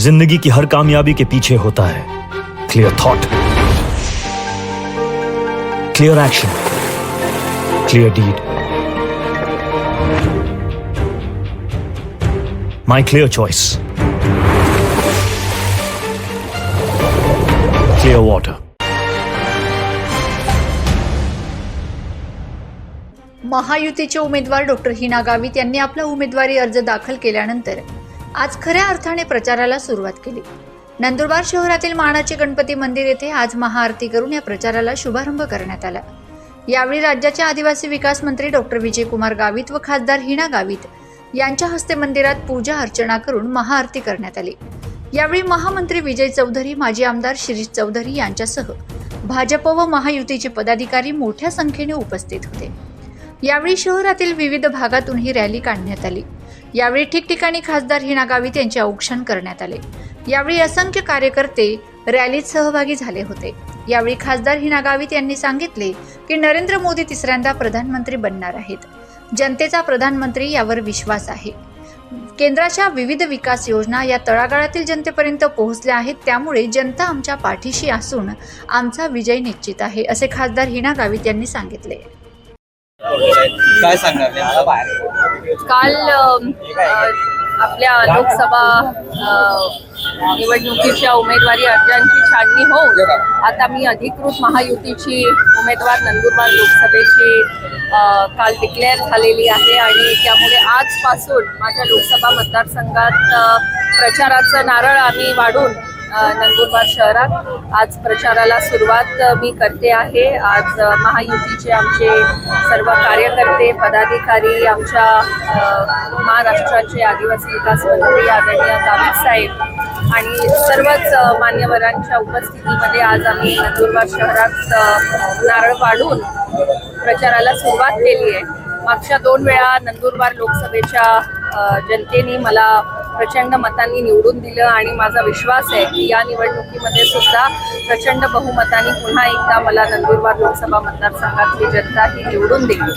जिंदगी की हर कामयाबी के पीछे होता है। Clear thought clear action clear deed my clear choice clear water महायुतीचे उमेदवार डॉक्टर हिना गावित यांनी आपला उमेदवारी अर्ज दाखल केल्यानंतर आज खऱ्या अर्थाने प्रचाराला सुरुवात केली. नंदुरबार शहरातील मानाचे गणपती मंदिर येथे आज महाआरती करून या प्रचाराला शुभारंभ करण्यात आला. यावेळी राज्याचे आदिवासी विकास मंत्री डॉक्टर विजयकुमार गावित व खासदार हिना गावित यांच्या हस्ते मंदिरात पूजा अर्चना करून महाआरती करण्यात आली. यावेळी महामंत्री विजय चौधरी माजी आमदार शिरीष चौधरी यांच्यासह भाजप व महायुतीचे पदाधिकारी मोठ्या संख्येने उपस्थित होते. यावेळी शहरातील विविध भागातून ही रॅली काढण्यात आली. यावेळी ठिकठिकाणी खासदार हिना गावित यांचे औक्षण करण्यात आले. यावेळी असंख्य कार्यकर्ते रॅलीत सहभागी झाले होते. यावेळी खासदार हिना गावित यांनी सांगितले की नरेंद्र मोदी तिसऱ्यांदा प्रधानमंत्री बनणार आहेत. जनतेचा प्रधानमंत्री यावर विश्वास आहे. केंद्राच्या विविध विकास योजना या तळागाळातील जनतेपर्यंत पोहोचल्या आहेत त्यामुळे जनता आमच्या पाठीशी असून आमचा विजय निश्चित आहे असे खासदार हिना गावित यांनी सांगितले. काय सांगणार काल आपल्या लोकसभा निवडणुकीच्या उमेदवारी अर्जांची छाननी होऊन आता मी अधिकृत महायुतीची उमेदवार नंदुरबार लोकसभेची काल डिक्लेअर झालेली आहे आणि त्यामुळे आजपासून माझ्या लोकसभा मतदारसंघात प्रचाराचं नारळ आम्ही वाढून नंदुरबार शहरात. आज प्रचाराला सुरुवात मी करते आहे. आज महायुतीचे आमचे सर्व कार्यकर्ते पदाधिकारी आमच्या महाराष्ट्राचे आदिवासी विकास मंत्री आदरणीय गावित साहेब आणि सर्वच मान्यवरांच्या उपस्थितीमध्ये आज आम्ही नंदुरबार शहरात नारळ पाडून प्रचाराला सुरुवात केली आहे. मागच्या दोन वेळा नंदुरबार लोकसभेच्या जनतेने मला प्रचंड मतांनी निवडून दिलं आणि माझा विश्वास आहे की या निवडणुकीमध्ये सुद्धा प्रचंड बहुमतांनी पुन्हा एकदा मला नंदुरबार लोकसभा मतदारसंघातली जनता ही निवडून देईल.